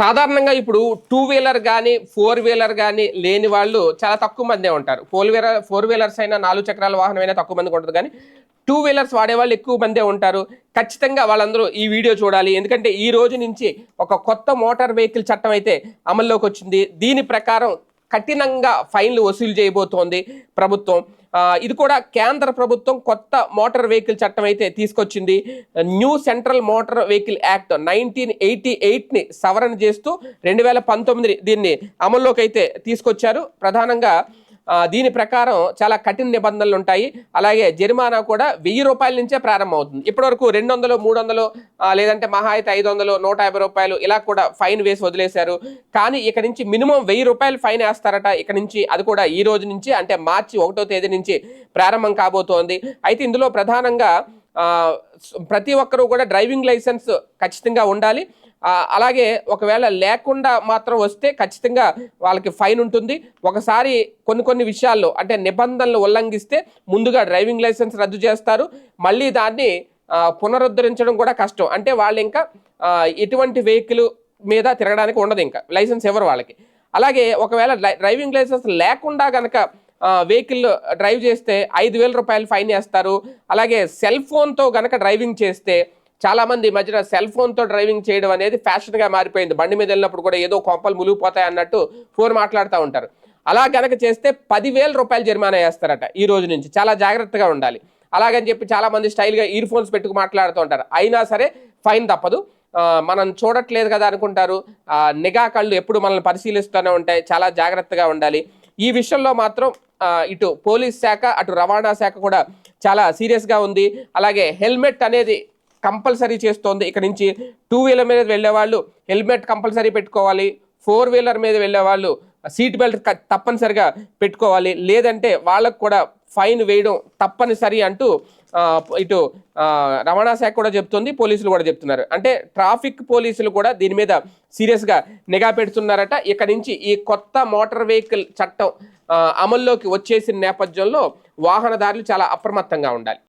సాధారణంగా ఇప్పుడు two wheeler కానీ ఫోర్ వీలర్ కానీ లేని వాళ్ళు చాలా తక్కువ మందే ఉంటారు. ఫోర్ వీలర్ ఫోర్ వీలర్స్ అయినా నాలుగు చక్రాల వాహనం అయినా తక్కువ మందికి ఉంటుంది. కానీ టూ వీలర్స్ వాడేవాళ్ళు ఎక్కువ మందే ఉంటారు. ఖచ్చితంగా వాళ్ళందరూ ఈ వీడియో చూడాలి. ఎందుకంటే ఈ రోజు నుంచి ఒక కొత్త మోటార్ వెహికల్ చట్టం అయితే అమల్లోకి వచ్చింది. దీని ప్రకారం కఠినంగా ఫైన్లు వసూలు చేయబోతోంది ప్రభుత్వం. ఇది కూడా కేంద్ర ప్రభుత్వం కొత్త మోటార్ వెహికల్ చట్టం అయితే తీసుకొచ్చింది. New central motor vehicle act nineteen eighty ఎయిట్ని సవరణ చేస్తూ రెండు వేల పంతొమ్మిది దీన్ని అమల్లోకి అయితే తీసుకొచ్చారు. ప్రధానంగా దీని ప్రకారం చాలా కఠిన నిబంధనలు ఉంటాయి. అలాగే జరిమానా కూడా వెయ్యి రూపాయల నుంచే ప్రారంభం అవుతుంది ఇప్పటివరకు రెండు వందలు మూడు వందలు లేదంటే మహా అయితే ఐదు వందలు నూట యాభై రూపాయలు ఇలా కూడా ఫైన్ వేసి వదిలేశారు. కానీ ఇక నుంచి మినిమం వెయ్యి రూపాయలు ఫైన్ వేస్తారట ఇక నుంచి అది కూడా ఈ రోజు నుంచి అంటే మార్చి ఒకటో తేదీ నుంచి ప్రారంభం కాబోతోంది. అయితే ఇందులో ప్రధానంగా ప్రతి ఒక్కరూ కూడా డ్రైవింగ్ లైసెన్స్ ఖచ్చితంగా ఉండాలి. అలాగే ఒకవేళ లేకుండా మాత్రం వస్తే ఖచ్చితంగా వాళ్ళకి ఫైన్ ఉంటుంది. ఒకసారి కొన్ని కొన్ని విషయాల్లో అంటే నిబంధనలు ఉల్లంఘిస్తే ముందుగా డ్రైవింగ్ లైసెన్స్ రద్దు చేస్తారు. మళ్ళీ దాన్ని పునరుద్ధరించడం కూడా కష్టం. అంటే వాళ్ళు ఇంకా ఎటువంటి వెహికల్ మీద తిరగడానికి ఉండదు ఇంకా. లైసెన్స్ ఎవరు వాళ్ళకి. అలాగే ఒకవేళ డ్రైవింగ్ లైసెన్స్ లేకుండా కనుక వెహికల్ డ్రైవ్ చేస్తే ఐదు వేల రూపాయలు ఫైన్ వేస్తారు. అలాగే సెల్ ఫోన్తో గనక డ్రైవింగ్ చేస్తే చాలా మంది ఈ మధ్యన సెల్ ఫోన్తో డ్రైవింగ్ చేయడం అనేది ఫ్యాషన్గా మారిపోయింది. బండి మీద వెళ్ళినప్పుడు కూడా ఏదో కొంపలు ములిగిపోతాయి అన్నట్టు ఫోన్ మాట్లాడుతూ ఉంటారు. అలా గనక చేస్తే పదివేల రూపాయలు జరిమానా వేస్తారట ఈ రోజు నుంచి. చాలా జాగ్రత్తగా ఉండాలి. అలాగని చెప్పి చాలామంది స్టైల్గా ఇయర్ ఫోన్స్ పెట్టుకు మాట్లాడుతూ ఉంటారు. అయినా సరే ఫైన్ తప్పదు. మనం చూడట్లేదు కదా అనుకుంటారు. నిఘా కళ్ళు ఎప్పుడు మనల్ని పరిశీలిస్తూనే ఉంటాయి. చాలా జాగ్రత్తగా ఉండాలి. ఈ విషయంలో మాత్రం ఇటు పోలీస్ శాఖ అటు రవాణా శాఖ కూడా చాలా సీరియస్గా ఉంది. అలాగే హెల్మెట్ అనేది కంపల్సరీ చేస్తోంది. ఇక్కడ నుంచి టూ వీలర్ మీద వెళ్ళే వాళ్ళు హెల్మెట్ కంపల్సరీ పెట్టుకోవాలి. ఫోర్ వీలర్ మీద వెళ్ళే వాళ్ళు సీట్ బెల్ట్ తప్పనిసరిగా పెట్టుకోవాలి. లేదంటే వాళ్ళకు కూడా ఫైన్ వేయడం తప్పనిసరి అంటూ ఇటు రవాణా శాఖ కూడా చెప్తుంది పోలీసులు కూడా చెప్తున్నారు. అంటే ట్రాఫిక్ పోలీసులు కూడా దీని మీద సీరియస్గా నిఘా పెడుతున్నారట. ఇక నుంచి ఈ కొత్త మోటార్ వెహికల్ చట్టం అమల్లోకి వచ్చేసిన నేపథ్యంలో వాహనదారులు చాలా అప్రమత్తంగా ఉండాలి.